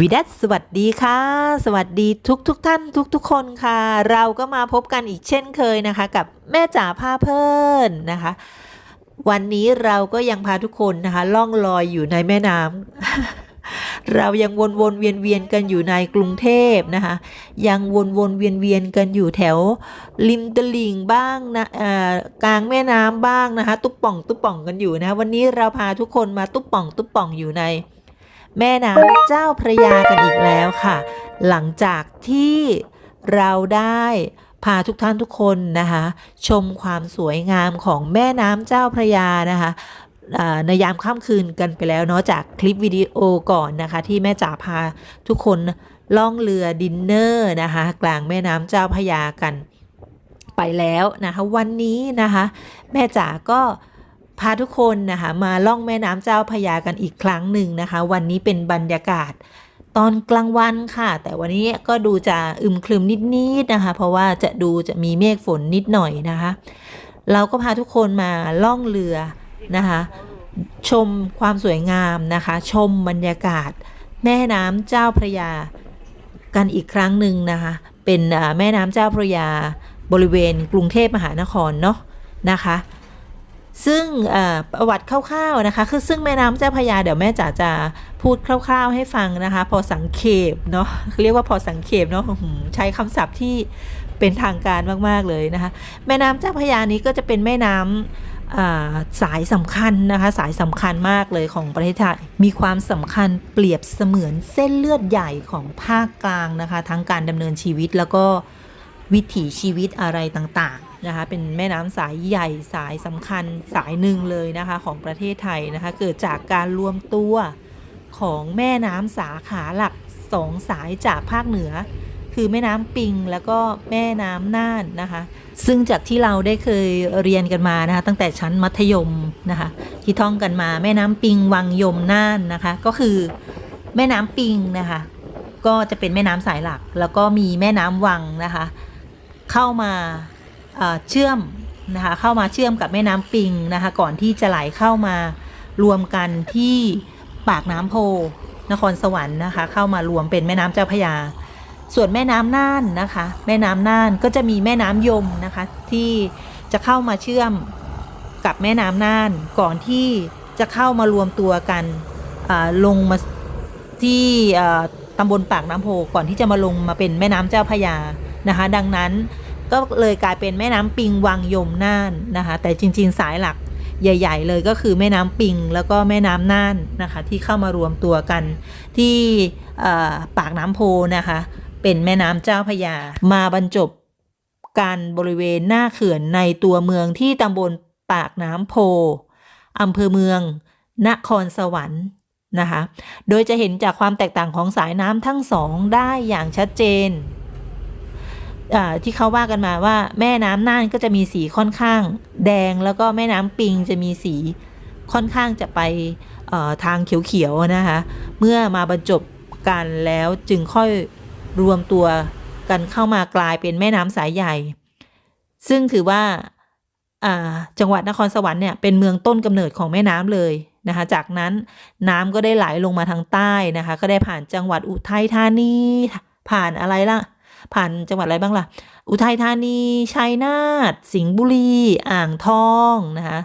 วีดัสสวัสดีค่ะ สวัสดีทุกทุกท่านทุกทุกคนค่ะ เราก็มาพบกันอีกเช่นเคยนะคะ กับแม่จ๋าผ้าเพิ่นนะคะ วันนี้เราก็ยังพาทุกคนนะคะ ล่องลอยอยู่ในแม่น้ำเรายังวนวนเวียนเวียนๆกันอยู่ในกรุงเทพนะคะ ยังวนวนเวียนเวียนๆกันอยู่แถวริมตลิ่งบ้างนะอ่อกลางแม่น้ำบ้างนะคะ ตุ๊บป่องตุ๊บป่องกันอยู่นะคะวันนี้เราพาทุกคนมาตุ๊บป่องตุ๊บป่องอยู่ใน แม่น้ำเจ้าพระยากันอีกแล้วค่ะ หลังจากที่เราได้พาทุกท่านทุกคนนะคะ ชมความสวยงามของแม่น้ำเจ้าพระยานะคะในยามค่ำคืนกันไปแล้วเนาะจากคลิปวิดีโอก่อนนะคะ ที่แม่จ๋าพาทุกคนล่องเรือดินเนอร์นะคะ กลางแม่น้ำเจ้าพระยากันไปแล้วนะคะ วันนี้นะคะ แม่จ๋าก็ พาทุกคนนะคะมาล่องแม่น้ำเจ้าพระยากันอีกครั้งหนึ่งนะคะ วันนี้เป็นบรรยากาศตอนกลางวันค่ะ แต่วันนี้ก็ดูจะอึมครึมนิดๆนะคะ เพราะว่าจะดูจะมีเมฆฝนนิดหน่อยนะคะ เราก็พาทุกคนมาล่องเรือนะคะ ชมความสวยงามนะคะ ชมบรรยากาศ แม่น้ำเจ้าพระยากันอีกครั้งหนึ่งนะคะ เป็นแม่น้ำเจ้าพระยาบริเวณกรุงเทพมหานครเนาะนะคะ ซึ่งประวัติคร่าวๆนะคะ คือซึ่งแม่น้ำเจ้าพยาเดี๋ยวแม่จ๋าจะพูดคร่าว ๆ ให้ฟังนะคะ พอสังเขปเนาะเรียกว่าพอสังเขปเนาะใช้คำศัพท์ที่เป็นทางการมากๆเลยนะคะ แม่น้ำเจ้าพยานี้ก็จะเป็นแม่น้ำสายสำคัญนะคะสายสำคัญมากเลยของประเทศไทยมีความสำคัญเปรียบเสมือนเส้นเลือดใหญ่ของภาคกลางนะคะ ทั้งการดำเนินชีวิตแล้วก็วิถีชีวิตอะไรต่างๆ นะคะเป็นแม่น้ำสายใหญ่สายสำคัญสายหนึ่งเลยนะคะของประเทศไทยนะคะเกิดจากการรวมตัวของแม่น้ำสาขาหลักสองสายจากภาคเหนือ คือแม่น้ำปิงแล้วก็แม่น้ำน่านนะคะซึ่งจากที่เราได้เคยเรียนกันมานะคะตั้งแต่ชั้นมัธยมนะคะที่ท่องกันมาแม่น้ำปิงวังยมน่านนะคะก็คือแม่น้ำปิงนะคะก็จะเป็นแม่น้ำสายหลัก แล้วก็มีแม่น้ำวังนะคะเข้ามา เชื่อมนะคะเข้ามาเชื่อมกับแม่น้ำปิงนะคะก่อนที่จะไหลเข้ามารวมกันที่ปากน้ำโพนครสวรรค์นะคะ เข้ามารวมเป็นแม่น้ำเจ้าพยา ส่วนแม่น้ำน่านนะคะ แม่น้ำน่านก็จะมีแม่น้ำยมนะคะ ที่จะเข้ามาเชื่อมกับแม่น้ำน่านก่อนที่จะเข้ามารวมตัวกันลงมาที่ตำบลปากน้ำโพก่อนที่จะมาลงมาเป็นแม่น้ำเจ้าพยานะคะ ดังนั้น ก็เลยกลายเป็นแม่น้ำปิงวังยมน่านนะคะ แต่จริง ๆ สายหลักใหญ่ ๆ เลยก็คือแม่น้ำปิงแล้วก็แม่น้ำน่านนะคะ ที่เข้ามารวมตัวกันที่ปากน้ำโพนะคะ เป็นแม่น้ำเจ้าพยา มาบรรจบกันบริเวณหน้าเขื่อนในตัวเมืองที่ตำบลปากน้ำโพอำเภอเมือง นครสวรรค์นะคะ โดยจะเห็นจากความแตกต่างของสายน้ำทั้งสองได้อย่างชัดเจน ที่เขาว่ากันมาว่าแม่น้ำน่านก็จะมีสีค่อนข้างแดงแล้วก็แม่น้ำปิงจะมีสีค่อนข้างจะไปทางเขียวๆนะคะ เมื่อมาบรรจบกันแล้วจึงค่อยรวมตัวกันเข้ามากลายเป็นแม่น้ำสายใหญ่ ซึ่งถือว่าอ่าจังหวัดนครสวรรค์เนี่ยเป็นเมืองต้นกำเนิดของแม่น้ำเลยนะคะ จากนั้นน้ำก็ได้ไหลลงมาทางใต้นะคะ ก็ได้ผ่านจังหวัดอุทัยธานีผ่านอะไรล่ะ ผ่านจังหวัดอะไรบ้างล่ะ อุทัยธานี ชัยนาท สิงห์บุรี อ่างทองนะคะ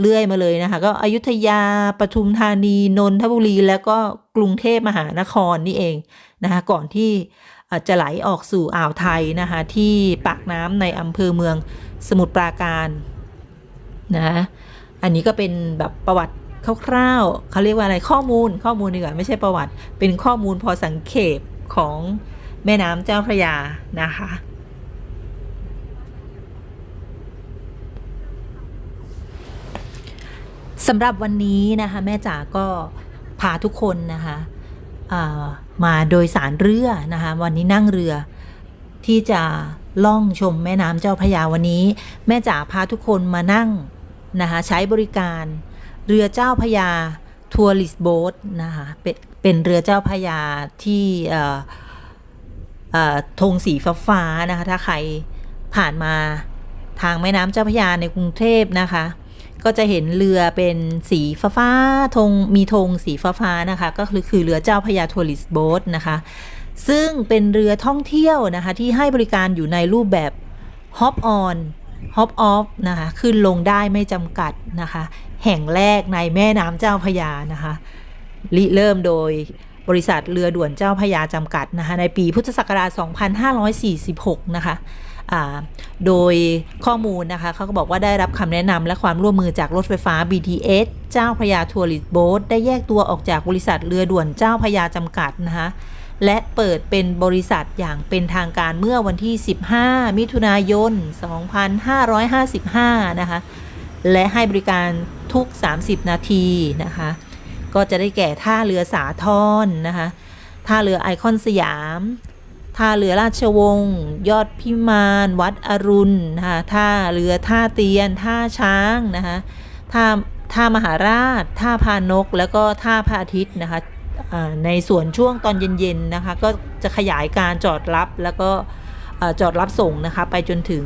เลื่อยมาเลยนะคะก็อยุธยาปทุมธานี นนทบุรี แล้วก็กรุงเทพมหานครนี่เองนะคะก่อนที่จะไหลออกสู่อ่าวไทยนะคะที่ปากน้ำในอำเภอเมืองสมุทรปราการนะอันนี้ก็เป็นแบบประวัติคร่าวๆเขาเรียกว่าอะไรข้อมูลข้อมูลดีกว่าไม่ใช่ประวัติ เป็นข้อมูลพอสังเขปของ แม่น้ำเจ้าพระยานะคะ สำหรับวันนี้นะคะ แม่จ๋าก็พาทุกคนนะคะามาโดยสารเรือนะคะ วันนี้นั่งเรือที่จะล่องชมแม่น้ำเจ้าพระยาวันนี้ แม่จ๋าพาทุกคนมานั่งนะคะใช้บริการ เรือเจ้าพระยาทัวริสโบ๊ทนะคะเป็นเป็นเรือเจ้าพระยาที่ ธงสีฟ้านะคะ ถ้าใครผ่านมาทางแม่น้ำเจ้าพระยาในกรุงเทพนะคะ ก็จะเห็นเรือเป็นสีฟ้าฟ้าธงมีธงสีฟ้าฟ้านะคะ ก็คือคือเรือเจ้าพระยาทัวริสโบ๊ทนะคะ ซึ่งเป็นเรือท่องเที่ยวนะคะ ที่ให้บริการอยู่ในรูปแบบ Hop on Hop off นะคะขึ้นลงได้ไม่จำกัดนะคะ แห่งแรกในแม่น้ำเจ้าพยานะคะริเริ่มโดย บริษัทเรือด่วนเจ้าพยาจำกัดนะคะในปีพุทธศักราช 2546 นะคะโดยข้อมูลนะคะเขาก็บอกว่าได้รับคำแนะนำและความร่วมมือจากรถไฟฟ้า BTS เจ้าพยาทัวริสโบ๊ทได้แยกตัวออกจากบริษัทเรือด่วนเจ้าพยาจำกัดนะคะและเปิดเป็นบริษัทอย่างเป็นทางการเมื่อวันที่ 15 มิถุนายน 2555 นะคะ และให้บริการทุก 30 นาทีนะคะ ก็จะได้แก่ท่าเรือสาทรนะคะท่าเรือไอคอนสยามท่าเรือราชวงศ์ยอดพิมานวัดอรุณนะคะท่าเรือท่าเตียน ท่าช้างนะคะท่าท่ามหาราช ท่าพานก แล้วก็ท่าพระอาทิตย์นะคะในส่วนช่วงตอนเย็นๆนะคะก็จะขยายการจอดรับแล้วก็จอดรับส่งนะคะไปจนถึง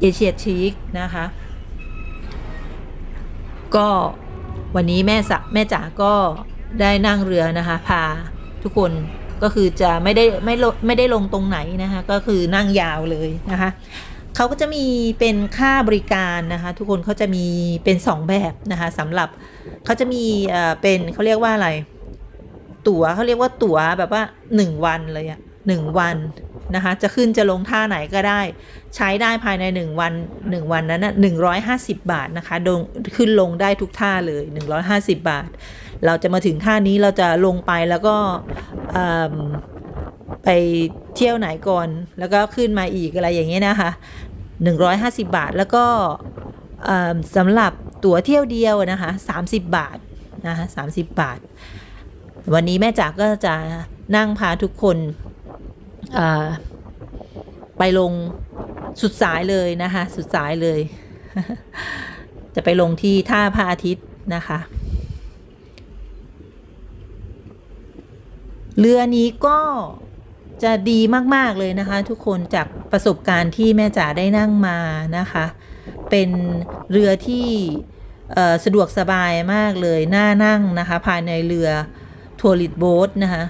เอเชียทีกนะคะก็ วันนี้แม่สะแม่จ๋าก็ได้นั่งเรือนะคะ พาทุกคนก็คือจะไม่ได้ไม่ลไม่ได้ลงตรงไหนนะคะ ก็คือนั่งยาวเลยนะคะเขาก็จะมีเป็นค่าบริการนะคะ ทุกคนเขาจะมีเป็นสองแบบนะคะสำหรับเขาจะมีเอ่อเป็นเขาเรียกว่าอะไร ตั๋วเขาเรียกว่าตั๋วแบบว่าหนึ่งวันเลยอะ หนึ่งวันนะคะ จะขึ้นจะลงท่าไหนก็ได้ ใช้ได้ภายในหนึ่งวันหนึ่งวันนั้นนะหนึ่งร้อยห้าสิบบาทนะคะลงขึ้นลงได้ทุกท่าเลยหนึ่งร้อยห้าสิบบาท เราจะมาถึงท่านี้เราจะลงไปแล้วก็ไปเที่ยวไหนก่อน แล้วก็ขึ้นมาอีกอะไรอย่างเงี้ยนะคะหนึ่งร้อยห้าสิบบาทแล้วก็สำหรับตั๋วเที่ยวเดียวนะคะสามสิบบาทนะคะสามสิบบาท วันนี้แม่จ๋าก็จะนั่งพาทุกคน ไปลงสุดสายเลยนะคะ สุดสายเลย จะไปลงที่ท่าพระอาทิตย์นะคะ เรือนี้ก็จะดีมาก ๆ เลยนะคะ ทุกคนจากประสบการณ์ที่แม่จ๋าได้นั่งมานะคะ เป็นเรือที่สะดวกสบายมากเลยน่านั่งนะคะ ภายในเรือทัวริดโบ๊ทนะคะ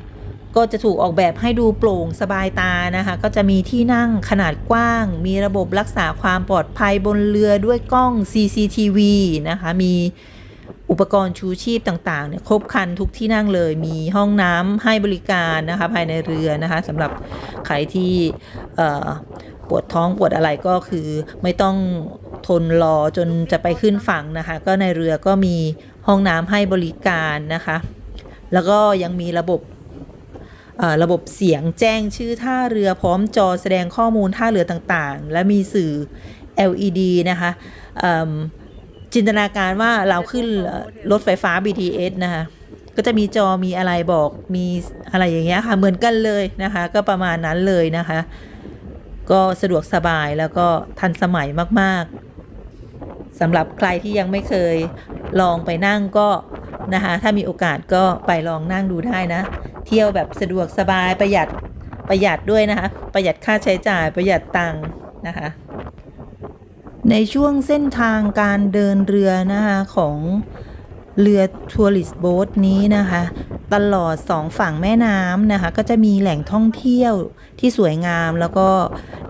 ก็จะถูกออกแบบให้ดูโปร่งสบายตานะคะ ก็จะมีที่นั่งขนาดกว้าง มีระบบรักษาความปลอดภัยบนเรือด้วยกล้อง CCTV นะคะ มีอุปกรณ์ชูชีพต่างๆเนี่ยครบครันทุกที่นั่งเลย มีห้องน้ำให้บริการนะคะภายในเรือนะคะสำหรับใครที่ปวดท้องปวดอะไรก็คือไม่ต้องทนรอจนจะไปขึ้นฝั่งนะคะ ก็ในเรือก็มีห้องน้ำให้บริการนะคะ แล้วก็ยังมีระบบ ระบบเสียงแจ้งชื่อท่าเรือพร้อมจอแสดงข้อมูลท่าเรือต่างๆ และมีสื่อ LED นะคะจินตนาการว่าเราขึ้นรถไฟฟ้า BTS นะคะก็จะมีจอมีอะไรบอกมีอะไรอย่างเงี้ยค่ะเหมือนกันเลยนะคะ ก็ประมาณนั้นเลยนะคะ ก็สะดวกสบายแล้วก็ทันสมัยมากๆสำหรับใครที่ยังไม่เคยลองไปนั่งก็นะคะถ้ามีโอกาสก็ไปลองนั่งดูได้นะ เที่ยวแบบสะดวกสบายประหยัดประหยัดด้วยนะคะ ประหยัดค่าใช้จ่ายประหยัดตังค์นะคะ ในช่วงเส้นทางการเดินเรือนะคะของเรือทัวริสโบ๊ทนี้นะคะ ตลอดสองฝั่งแม่น้ำนะคะ ก็จะมีแหล่งท่องเที่ยวที่สวยงามแล้วก็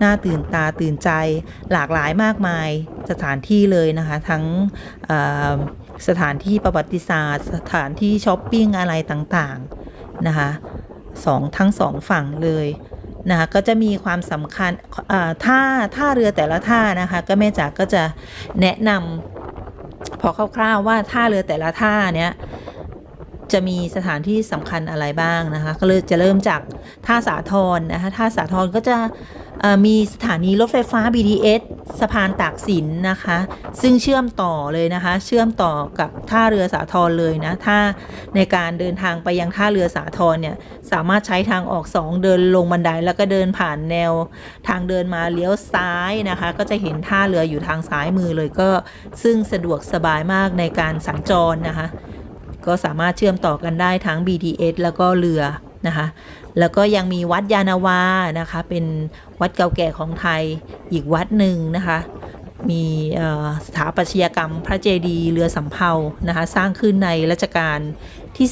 น่าตื่นตาตื่นใจหลากหลายมากมายสถานที่เลยนะคะ ทั้งสถานที่ประวัติศาสตร์ สถานที่ช้อปปิ้งอะไรต่างๆ นะคะสองทั้งสองฝั่งเลยนะคะก็จะมีความสำคัญท่าท่าเรือแต่ละท่านะคะก็แม่จ๋าก็จะแนะนำพอคร่าวๆว่าท่าเรือแต่ละท่าเนี้ยจะมีสถานที่สำคัญอะไรบ้างนะคะ ก็เลยจะเริ่มจากท่าสาทรนะคะท่าสาทรก็จะ มีสถานีรถไฟฟ้า BTS สะพานตากสินนะคะ ซึ่งเชื่อมต่อเลยนะคะ เชื่อมต่อกับท่าเรือสาทรเลยนะถ้าในการเดินทางไปยังท่าเรือสาทรเนี่ยสามารถใช้ทางออก 2 เดินลงบันไดแล้วก็เดินผ่านแนวทางเดินมาเลี้ยวซ้ายนะคะ ก็จะเห็นท่าเรืออยู่ทางซ้ายมือเลยก็ซึ่งสะดวกสบายมากในการสัญจรนะคะ ก็สามารถเชื่อมต่อกันได้ทั้ง BTS แล้วก็เรือนะคะ แล้วก็ยังมีวัดยานาวานะคะ เป็นวัดเก่าแก่ของไทยอีกวัดหนึ่งนะคะ มีสถาปัตยกรรมพระเจดีย์เรือสำเภานะคะ สร้างขึ้นในรัชกาลที่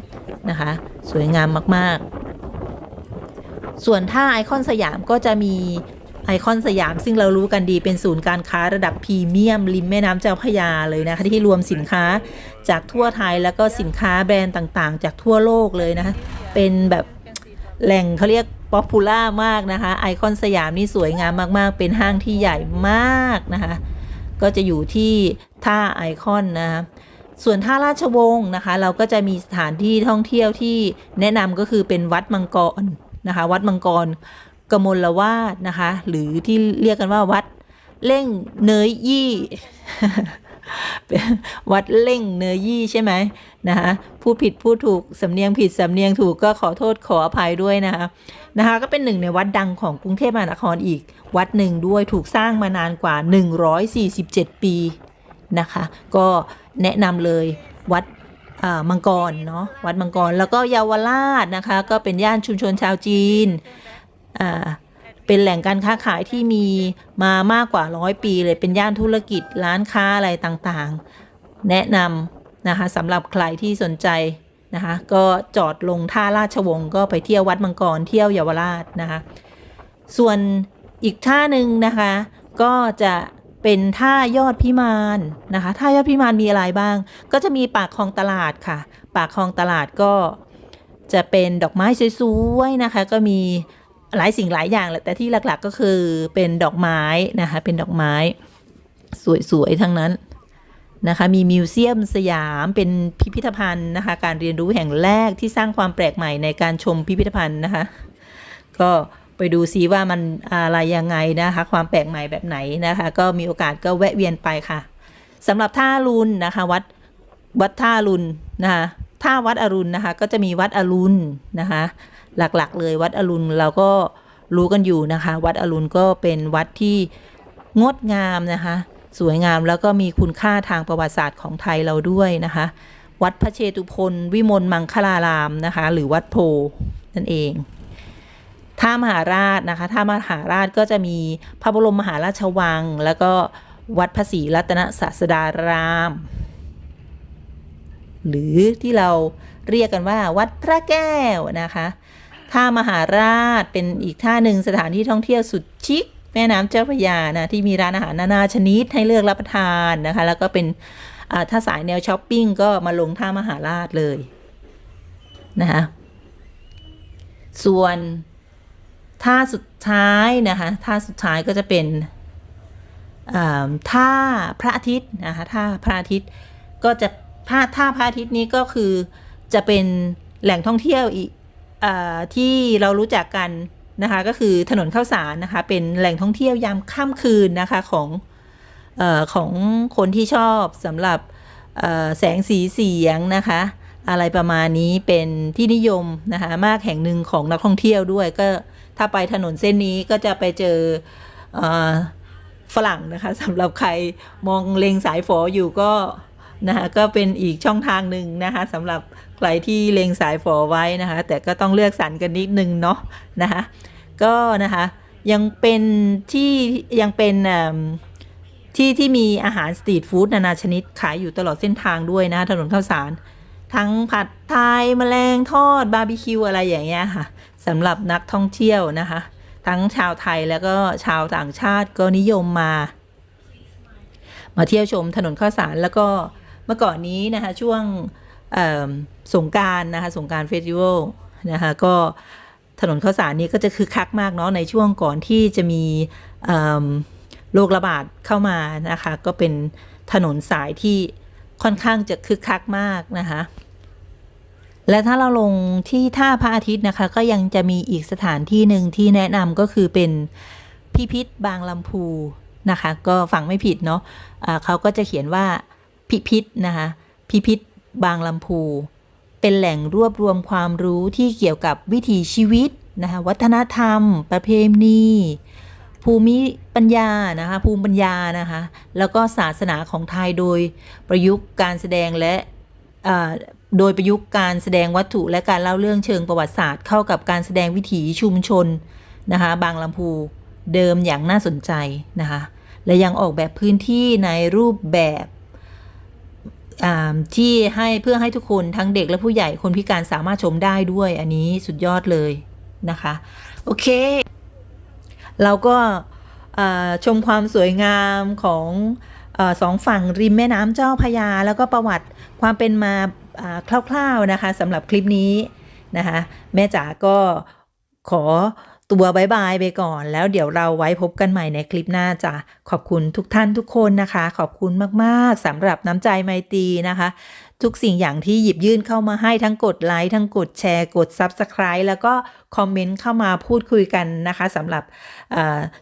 3นะคะ สวยงามมาก ๆ ส่วนท่าไอคอนสยามก็จะมีไอคอนสยามซึ่งเรารู้กันดีเป็นศูนย์การค้าระดับพรีเมียม ริมแม่น้ำเจ้าพระยาเลยนะคะ ที่รวมสินค้าจากทั่วไทยแล้วก็สินค้าแบรนด์ต่างๆ จากทั่วโลกเลยนะคะเป็นแบบ แหล่งเขาเรียกป๊อปปูล่ามากนะคะ ไอคอนสยามนี่สวยงามมากๆ เป็นห้างที่ใหญ่มากนะคะ ก็จะอยู่ที่ท่าไอคอนนะคะส่วนท่าราชวงศ์นะคะ เราก็จะมีสถานที่ท่องเที่ยวที่แนะนำก็คือเป็นวัดมังกรนะคะ วัดมังกรกมลวาดนะคะ หรือที่เรียกกันว่าวัดเล่งเนยยี่ วัดเล่งเนยยี่ใช่ไหมนะคะพูดผิดพูดถูกสำเนียงผิดสำเนียงถูกก็ขอโทษขออภัยด้วยนะคะนะคะก็เป็นหนึ่งในวัดดังของกรุงเทพมหานครอีกวัดหนึ่งด้วยถูกสร้างมานานกว่า 147 ปีนะคะก็แนะนำเลยวัดมังกรเนาะวัดมังกรแล้วก็เยาวราชนะคะก็เป็นย่านชุมชนชาวจีนอ่า เป็นแหล่งการค้าขายที่มีมามากกว่าร้อยปีเลยเป็นย่านธุรกิจร้านค้าอะไรต่างๆ แนะนำนะคะสำหรับใครที่สนใจนะคะก็จอดลงท่าราชวงศ์ก็ไปเที่ยววัดมังกรเที่ยวเยาวราชนะคะส่วนอีกท่าหนึ่งนะคะก็จะเป็นท่ายอดพิมานนะคะท่ายอดพิมานมีอะไรบ้าง ก็จะมีปากคลองตลาดค่ะ ปากคลองตลาดก็จะเป็นดอกไม้สวยๆนะคะ ก็มี หลายสิ่งหลายอย่างแหละแต่ที่หลักๆก็คือเป็นดอกไม้นะคะ เป็นดอกไม้ สวยๆทั้งนั้นนะคะ มีมิวเซียมสยามเป็นพิพิธภัณฑ์นะคะ การเรียนรู้แห่งแรกที่สร้างความแปลกใหม่ในการชมพิพิธภัณฑ์นะคะ ก็ไปดูซิว่ามันอะไรยังไงนะคะ ความแปลกใหม่แบบไหนนะคะ ก็มีโอกาสก็แวะเวียนไปค่ะสำหรับท่ารุณนะคะวัดวัดท่ารุณนะคะท่าวัดอรุณนะคะ ก็จะมีวัดอรุณนะคะ หลักๆ เลยวัดอรุณเราก็รู้กันอยู่นะคะ วัดอรุณก็เป็นวัดที่งดงามนะคะ สวยงามแล้วก็มีคุณค่าทางประวัติศาสตร์ของไทยเราด้วยนะคะ วัดพระเชตุพนวิมลมังคลารามนะคะ หรือวัดโพนั่นเองท่ามหาราชนะคะท่ามหาราชก็จะมีพระบรมมหาราชวัง แล้วก็วัดพระศรีรัตนศาสดาราม หรือที่เราเรียกกันว่าวัดพระแก้วนะคะ ท่ามหาราชเป็นอีกท่าหนึ่งสถานที่ท่องเที่ยวสุดชิคแม่น้ำเจ้าพระยานะที่มีร้านอาหารนานาชนิดให้เลือกรับประทานนะคะ แล้วก็เป็นถ้าสายแนวช้อปปิ้งก็มาลงท่ามหาราชเลยนะคะส่วนท่าสุดท้ายนะคะท่าสุดท้ายก็จะเป็นท่าพระอาทิตย์นะคะท่าพระอาทิตย์ก็จะท่าท่าพระอาทิตย์นี้ก็คือจะเป็นแหล่งท่องเที่ยวอีก ที่เรารู้จักกันนะคะก็คือถนนข้าวสารนะคะเป็นแหล่งท่องเที่ยวยามค่ำคืนนะคะของออของคนที่ชอบสำหรับแสงสีเสียงนะคะอะไรประมาณนี้เป็นที่นิยมนะคะมากแห่งหนึ่งของนักท่องเที่ยวด้วยก็ถ้าไปถนนเส้นนี้ก็จะไปเจอเอฝรั่งนะคะสำหรับใครมองเลงสายฝออยู่ก็นะคะก็เป็นอีกช่องทางหนึ่งนะคะสำหรับ ใครที่เลงสายฝอไว้นะคะ แต่ก็ต้องเลือกสรรกันนิดนึงเนาะนะคะก็นะคะยังเป็นที่ยังเป็นที่ที่มีอาหารสตรีทฟู้ดนานาชนิดขายอยู่ตลอดเส้นทางด้วยนะถนนข้าวสาร ทั้งผัดไทยแมลงทอดบาร์บีคิวอะไรอย่างเงี้ยค่ะสำหรับนักท่องเที่ยวนะคะ ทั้งชาวไทยแล้วก็ชาวต่างชาติก็นิยมมา มาเที่ยวชมถนนข้าวสารแล้วก็เมื่อก่อนนี้นะคะช่วง สงการนะคะสงการเฟสติวัลนะคะก็ถนนข้าวสารนี้ก็จะคึกคักมากเนาะในช่วงก่อนที่จะมีโรคระบาดเข้ามานะคะก็เป็นถนนสายที่ค่อนข้างจะคึกคักมากนะคะและถ้าเราลงที่ท่าพระอาทิตย์นะคะ ก็ยังจะมีอีกสถานที่หนึ่งที่แนะนำก็คือเป็นพิพิธบางลำพูนะคะ ก็ฟังไม่ผิดเนาะะเขาก็จะเขียนว่าพิพิธนะคะพิพิธ บางลำพู เป็นแหล่งรวบรวมความรู้ที่เกี่ยวกับวิถีชีวิตนะคะวัฒนธรรม ประเพณี ภูมิปัญญานะคะภูมิปัญญานะคะแล้วก็ศาสนาของไทยโดยประยุกต์การแสดงและโดยประยุกต์การแสดงวัตถุและการเล่าเรื่องเชิงประวัติศาสตร์เข้ากับการแสดงวิถีชุมชนนะคะบางลำพูเดิมอย่างน่าสนใจนะคะและยังออกแบบพื้นที่ในรูปแบบ ที่ให้เพื่อให้ทุกคนทั้งเด็กและผู้ใหญ่คนพิการสามารถชมได้ด้วย อันนี้สุดยอดเลยนะคะ โอเค เราก็ชมความสวยงามของอสองฝั่งริมแม่น้ำเจ้าพยา แล้วก็ประวัติความเป็นมาคร่าวๆนะคะสำหรับคลิปนี้นะคะ แม่จ๋าก็ขอ ตัวบายบายไปก่อน แล้วเดี๋ยวเราไว้พบกันใหม่ในคลิปหน้าจ้ะขอบคุณทุกท่านทุกคนนะคะ ขอบคุณมากๆสำหรับน้ำใจไมตรีนะคะ ทุกสิ่งอย่างที่หยิบยื่นเข้ามาให้ทั้งกดไลค์ทั้งกดแชร์ กด Subscribe แล้วก็คอมเมนต์เข้ามาพูดคุยกันนะคะสำหรับ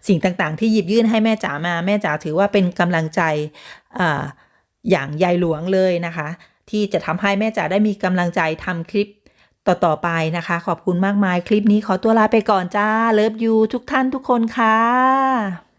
สิ่งต่างๆ ที่หยิบยื่นให้แม่จ๋ามาแม่จ๋าถือว่าเป็นกำลังใจออย่างใยหลวงเลยนะคะ ที่จะทำให้แม่จ๋าได้มีกำลังใจทำคลิป ต่อ ๆ ไปนะคะ ขอบคุณมากมาย คลิปนี้ขอตัวลาไปก่อนจ้า เลิฟยูทุกท่านทุกคนค่ะ